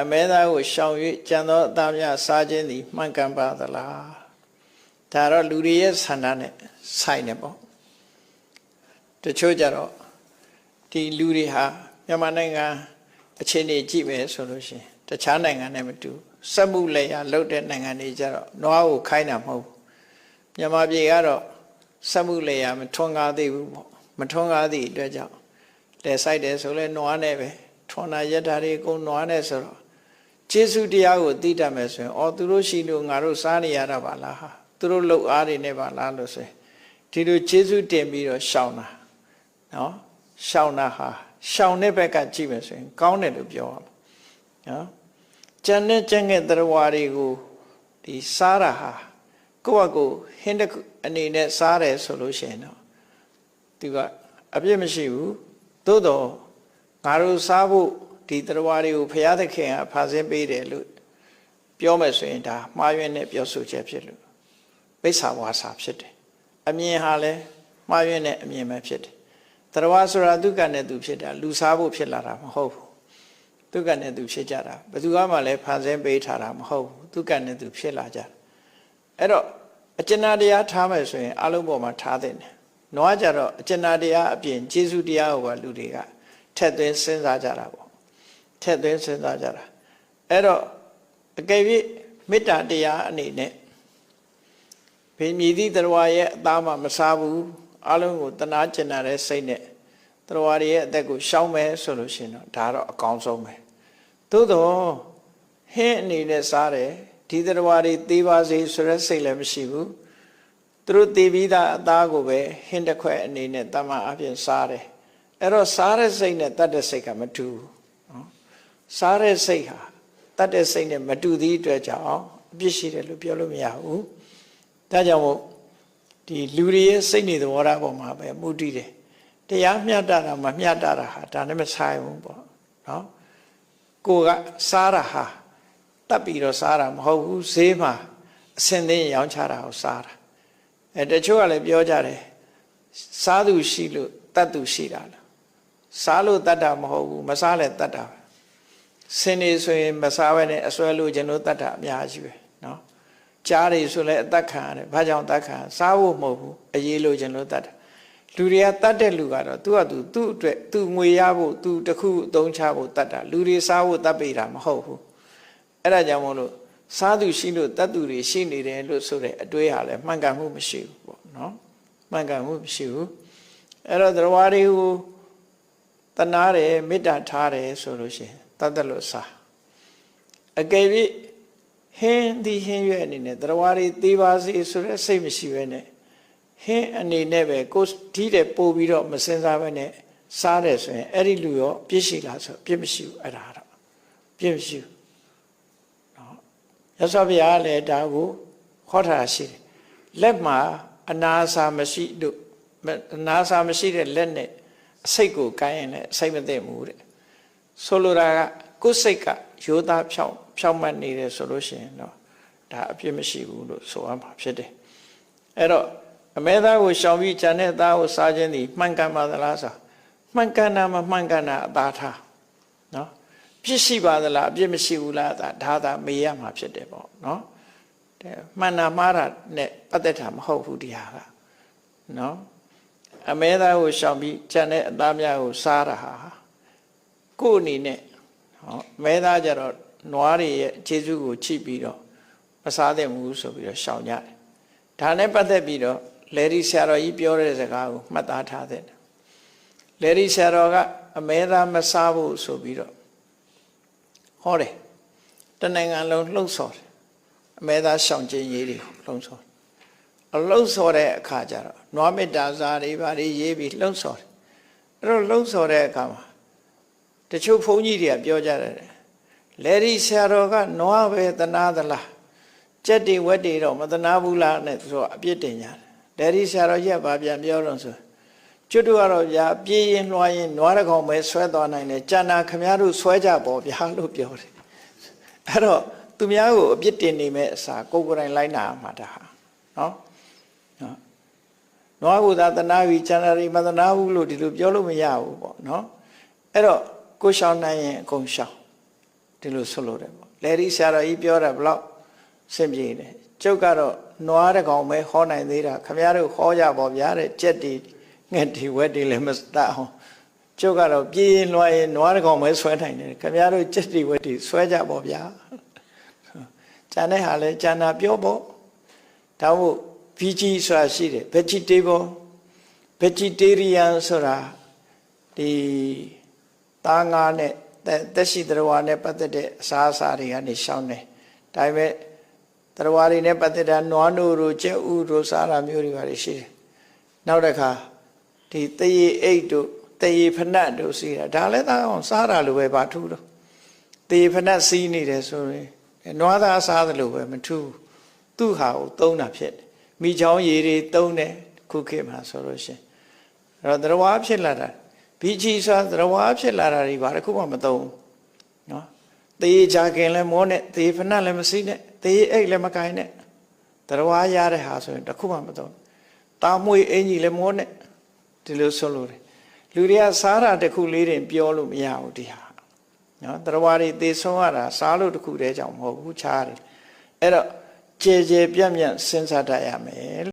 အမဲသားကိုရှောင်၍ကြံသောအသားများစားခြင်းသည်မှန်ကန်ပါသလားဒါတော့လူတွေရဲ့ဆန္ဒနဲ့ဆိုင်နေပေါ့တချို့ကြတော့ဒီလူတွေဟာမြန်မာနိုင်ငံအခြေအနေကြည့်မယ်ဆိုလို့ရှိရင်တခြားနိုင်ငံနဲ့မတူစက်မှုလက်ရလုပ်တဲ့နိုင်ငံတွေကြတော့နွားကိုခိုင်းတာမဟုတ်ဘူးမြန်မာပြည်ကတော့စက်မှုလက်ရမထွန်းကားသေးဘူးပေါ့မထွန်းကားသည့်အတွက်ကြောင့်လက်ဆိုင်တယ်ဆိုလဲနွားနဲ့ပဲထွန်းတာရက်တာတွေအကုန်နွားနဲ့ဆိုတော့ ကျေးဇူးတရားကိုသိတတ်မယ်ဆိုရင်အော်သူတို့ရှိလို့ငါတို့စားနေရတာပါလားဟာသူတို့လှုပ်အားတွေနဲ့ပါလားလို့ဆိုရင်ဒီလိုကျေးဇူးတင်ပြီးတော့ရှောင်တာနော်ရှောင်တာဟာရှောင်တဲ့ဘက်ကကြည့်မယ်ဆိုရင်ကောင်းတယ်လို့ပြောရမှာနော်ကျန်တဲ့ကျန်တဲ့တရားတွေကိုဒီစားတာဟာကိုယ့်အကိုဟင်းတစ်ခုအနေနဲ့စားတယ်ဆိုလို့ရှိရင်တော့သူကအပြစ်မရှိဘူးသို့တော့ငါတို့စားဖို့ ဒီတရားတွေကိုဘုရားသခင်ကဖာဆင်းပေးတယ်လို့ပြောမယ်ဆိုရင်ဒါမှားယွင်းတဲ့ပြောဆိုချက်ဖြစ်လို့ပိဿာဝါစာဖြစ်တယ်အမြင်ဟာလည်းမှားယွင်းတဲ့အမြင်ပဲဖြစ်တယ်တရားဆိုတာဒုက္ခနဲ့သူဖြစ်တာလူစားဖို့ဖြစ်လာတာမဟုတ်ဘူးဒုက္ခနဲ့သူဖြစ်ကြတာဘယ်သူမှလည်းဖန်ဆင်းပေးထားတာမဟုတ်ဘူးဒုက္ခနဲ့သူဖြစ်လာကြတာအဲ့တော့အကျဉ်းတရားထားမယ်ဆိုရင်အလုံးပေါ်မှာထားတဲ့တယ်နွားကြတော့အကျဉ်းတရားအပြင်ကျေးဇူးတရားဟောပါလူတွေကထက်သွင်းစဉ်းစားကြတာပေါ့ ထက်သွင်းစဉ်းစားကြတာအဲ့တော့အကယ်၍မေတ္တာတရားအနေနဲ့ဘေမြည်သည့်တရားရဲ့အသားမှမစားဘူးအလုံးကိုတနာကျင်နာတဲ့စိတ်နဲ့တရားရဲ့အသက်ကိုရှောင်းမယ်ဆိုလို့ရှိရင်တော့ဒါတော့အကောင်းဆုံးပဲသို့တော့ဟင်းအနေနဲ့စားတယ်ဒီတရားတွေသေးပါစေဆိုတဲ့စိတ်လည်းမရှိဘူးသူတို့သေပြီးသားအသားကိုပဲဟင်းတစ်ခွက်အနေနဲ့တမန်အပြင်စားတယ်အဲ့တော့စားတဲ့စိတ်နဲ့တတ်တဲ့စိတ်ကမတူဘူးနော် စားတဲ့စိတ်ဟာတတ်တဲ့စိတ်နဲ့မတူသည့်အတွက်ကြောင့်အပြစ်ရှိတယ်လို့ပြောလို့မရဘူးဒါကြောင့်မို့ဒီလူတွေရဲ့စိတ်နေသဘောထားပေါ်မှာပဲမူတည်တယ်တရားမျှတတာမမျှတတာဟာဒါနဲ့မဆိုင်ဘူးပေါ့နော်ကိုကစားတာဟာတတ်ပြီးတော့စားတာမဟုတ်ဘူးဈေးမှာအစင်သင်းရောင်းချတာကိုစားတာအဲတချို့ကလည်းပြောကြတယ်စားသူရှိလို့တတ်သူရှိတာလားစားလို့တတ်တာမဟုတ်ဘူးမစားလည်းတတ်တာပဲ စင်နေဆိုရင်မစားဘဲနဲ့အစွဲလို့ခြင်းလို့တတ်တာအများကြီးပဲနော်ကြားတွေဆိုလည်းအသက်ခံရတယ်ဘာကြောင့်တတ်ခံစားဖို့မဟုတ်ဘူးအရေးလို့ခြင်းလို့တတ်တာလူတွေကတတ်တဲ့လူကတော့သူကသူသူ့အတွက်သူငွေရဖို့သူတခုအသုံးချဖို့တတ်တာလူတွေစားဖို့တတ်ပေတာမဟုတ်ဘူးအဲ့ဒါကြောင့်မို့လို့စားသူရှိလို့တတ်သူတွေရှိနေတယ်လို့ဆိုတဲ့အတွေးဟာလည်းမှန်ကန်မှုမရှိဘူးပေါ့နော်မှန်ကန်မှုမရှိဘူးအဲ့တော့တရားတွေကို တနာတယ်မေတ္တာထားတယ်ဆိုလို့ရှိရင်တတ်တယ်လို့စားအကယ်၍ဟင်းဒီဟင်းရွက်အနေနဲ့တရားတွေသေးပါစေဆိုတဲ့စိတ်မရှိဘဲနဲ့ဟင်းအနေနဲ့ပဲကိုဒီတဲ့ပို့ပြီးတော့မစင်စားဘဲနဲ့စားတယ်ဆိုရင်အဲ့ဒီလူရောပြည့်ရှိလားဆိုပြည့်မရှိဘူးအဲ့ဒါတော့ပြည့်မရှိဘူးနော်ရသော်ဘုရားလည်းဒါကိုခေါ်ထားရှိတယ်လက်မှာအနာစာမရှိလို့အနာစာမရှိတဲ့လက်နဲ့ အစိတ်ကိုကိုင်းရင်လည်းအစိတ်မသိဘူးတဲ့ဆိုလိုတာကကိုယ်စိတ်ကရိုးသားဖြောင်းဖြောင်းမှတ်နေတယ်ဆိုလို့ရှိရင်တော့ဒါအပြစ်မရှိဘူးလို့ဆိုရမှာဖြစ်တယ်အဲ့တော့အမဲသားကိုရှောင်ပြီးဂျန်တဲ့သားကိုစားခြင်းဒီမှန်ကန်ပါသလားဆိုမှန်ကန်တာမမှန်ကန်တာအသာထားနော်ပြစ်ရှိပါသလားအပြစ်မရှိဘူးလားဒါဒါသာမေးရမှာဖြစ်တယ်ပေါ့နော်တဲ့မှန်တာမှားတာနဲ့ပတ်သက်တာမဟုတ်ဘူးဒီဟာကနော် အမဲသားကိုရှောင်ပြီးဂျန်တဲ့အသားများကိုစားတာဟာကိုယ်အနေနဲ့ဟောမဲသားကြတော့နွားတွေရဲ့ခြေစုကိုချိပြီးတော့မစားသင့်ဘူးဆိုပြီးတော့ရှောင်ကြတယ်ဒါနဲ့ပတ်သက်ပြီးတော့လေဒီဆရာတော်ကြီးပြောတဲ့စကားကိုမှတ်သားထားတဲ့လေဒီဆရာတော်ကအမဲသားမစားဖို့ဆိုပြီးတော့ဟောတယ်တနိုင်ငံလုံးလှုပ်ဆော်တယ်အမဲသားရှောင်ကျင်ရေးတွေလှုံ့ဆော် အလှုပ်ဆော်တဲ့အခါကျတော့နွားမေတ္တာစာတွေဘာတွေရေးပြီးလှုံ့ဆော်တယ်အဲ့တော့လှုံ့ဆော်တဲ့အခါမှာတချို့ဘုန်းကြီးတွေကပြောကြတယ်လေဒီဆရာတော်ကနွားပဲသနာသလားကြက်တွေဝက်တွေတော့မသနာဘူးလားနဲ့ဆိုတော့အပြစ်တင်ကြတယ်လေဒီဆရာတော်ကြီးကဘာပြန်ပြောတော့ဆိုကျွတ်တို့ကတော့ဗျာပြေးရင်လွှားရင်နွားတစ်ကောင်ပဲဆွဲသွားနိုင်တယ်ကြံနာခမည်းတော်ဆွဲကြပေါ့ဗျာလို့ပြောတယ်အဲ့တော့သူများကိုအပြစ်တင်နေမဲ့အစားကိုယ်ကိုယ်တိုင်လိုက်နာမှာဒါဟာနော်နော် နွားကိုသာသနာပြီးကြံနာရီမသနာဘူးလို့ဒီလိုပြောလို့မရဘူးပေါ့နော်အဲ့တော့ကိုရှောင်းနိုင်ရင်အကုန်ရှောင်းတဒီလိုဆွလို့တယ်ပေါ့လေဒီဆရာတော်ကြီးပြောတာဘလောက်စင်ပြေတယ်ကျုပ်ကတော့နွားတစ်ကောင်ပဲဟောနိုင်သေးတာခမရတို့ဟောကြပါဗျာတဲ့ကြက်တီငှက်တီဝက်တီလည်းမတတ်အောင်ကျုပ်ကတော့ပြေးရင်လွှားရင်နွားတစ်ကောင်ပဲဆွဲနိုင်တယ်ခမရတို့ကြက်တီဝက်တီဆွဲကြပါဗျာကျန်တဲ့ဟာလဲကျန်တာပြောပေါ့ဒါမို့ VG ဆိုတာရှိတယ် vegetable vegetarian ဆိုတာဒီသားငါနဲ့တက်ရှိတရားနဲ့ပတ်သက်တဲ့အစားအစာတွေကနေရှောင်းတယ်ဒါပေမဲ့တရားတွေနဲ့ပတ်သက်တာနွားနို့တို့ကြက်ဥတို့စားတာမျိုးတွေပါရှိတယ်နောက်တစ်ခါဒီတရေအိတ်တို့တရေဖနတ်တို့စီးတာဒါလည်းသားအောင်စားတာလိုပဲပါထူးတော့တရေဖနတ်စီးနေတယ်ဆိုရင်နွားသားစားတယ်လို့ပဲမထူးသူ့ဟာကိုသုံးတာဖြစ်တယ် မိချောင်းရည်တွေသုံးတယ်ခုခေတ်မှာဆိုလို့ရှိရင်အဲ့တော့တရားဖြစ်လာတာဘီချီဆိုတာတရားဖြစ်လာတာတွေဘာတစ်ခုမှမသုံးဘူးနော်တေးကြခင်လည်းမောနဲ့တေးဖနတ်လည်းမစီးနဲ့တေးအိတ်လည်းမကင်နဲ့တရားရတဲ့ဟာဆိုရင်တစ်ခုမှမသုံးတာမွေအင်ကြီးလည်းမောနဲ့ဒီလိုဆိုလို့တယ်လူတွေကစားတာတစ်ခုလေးတင်ပြောလို့မရဘူးဒီဟာနော်တရားတွေသေဆုံးရတာစားလို့တစ်ခုတည်းကြောင့်မဟုတ်ဘူးခြားတယ်အဲ့တော့ ကြဲကြဲပြန့်ပြန့်စဉ်းစားတတ်ရမယ်